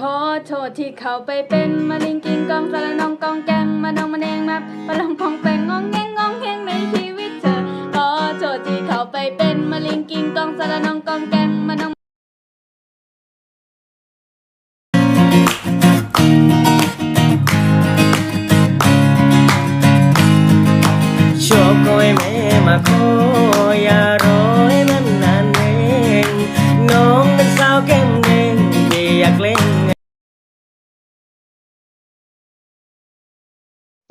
ขอโทษที่เขาไปเป็นมะลิงกิงกองสารนองกองแกงมาดองมาแนงมาปะลองพองแปงงองแงงงองแงงในชีวิตเธอขอโทษที่เขาไปเป็นมะลิงกิงกองสารนองกองแกงมาดองโชคโกยแม่มาขออย่ารอ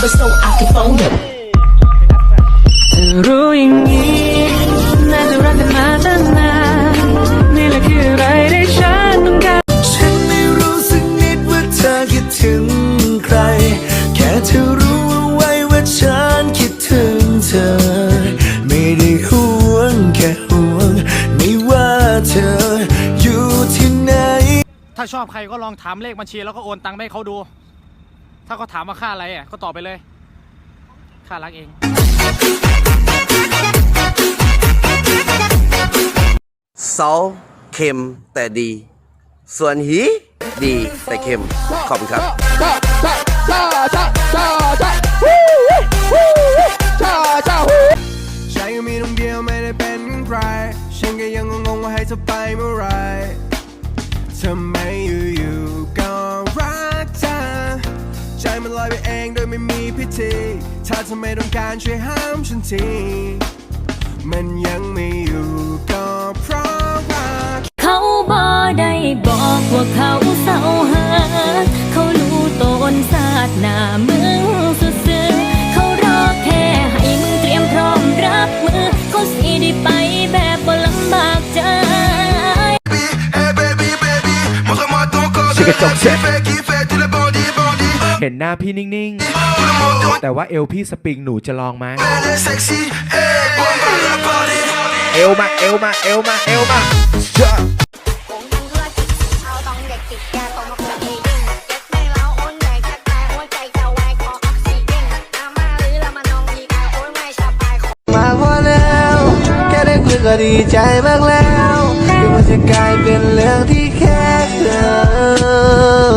number so I can phone you. เธอรู้อย่างนี้น่าจะรักกันมาตั้งนานนี่แหละคืออะไรที่ฉันต้องการฉันไม่รู้สึกนิดว่าเธอคิดถึงใคร แค่เธอรู้เอาไว้ว่าฉันคิดถึงเธอ ไม่ได้ห่วงแค่ห่วง ไม่ว่าเธออยู่ที่ไหน ถ้าชอบใครก็ลองถามเลขบัญชีแล้วก็โอนตังค์ไปให้เขาดู ถ้าเขาถามว่าค่าอะไรอะก็ตอบไปเลย ค่ารักเอง เซาเค็มแต่ดี ส่วนหีดีแต่เค็ม ขอบคุณครับ ฉันก็มีตรงเดียวไม่ได้เป็นใคร ฉันก็ยังงงๆว่าให้เธอไปเมื่อไหรทำไมอยู่ๆ ลอยไปเองโดยไม่มีพิธีถ้าเธอไม่ต้องการช่วยห้ามฉันทีมันยังไม่อยู่ก็เพราะว่าเขาบ่ได้บอกว่าเขาเศร้าหา เขารู้ตนศาสนามึงซื่อๆเขารอแค่ให้มึงเตรียมพร้อมรับมือ เขาสิได้ไปแบบบ่ลำบากใจ Hey baby baby montre-moi เห็นหน้าพี่นิ่งๆ แต่ว่าเอวพี่สปริงหนูจะลองไหมเอวมา เอวมา เอวมา เอวมาก็ดีใจมากแล้วที่มันจะกลายเป็นเรื่องที่แค่เธอ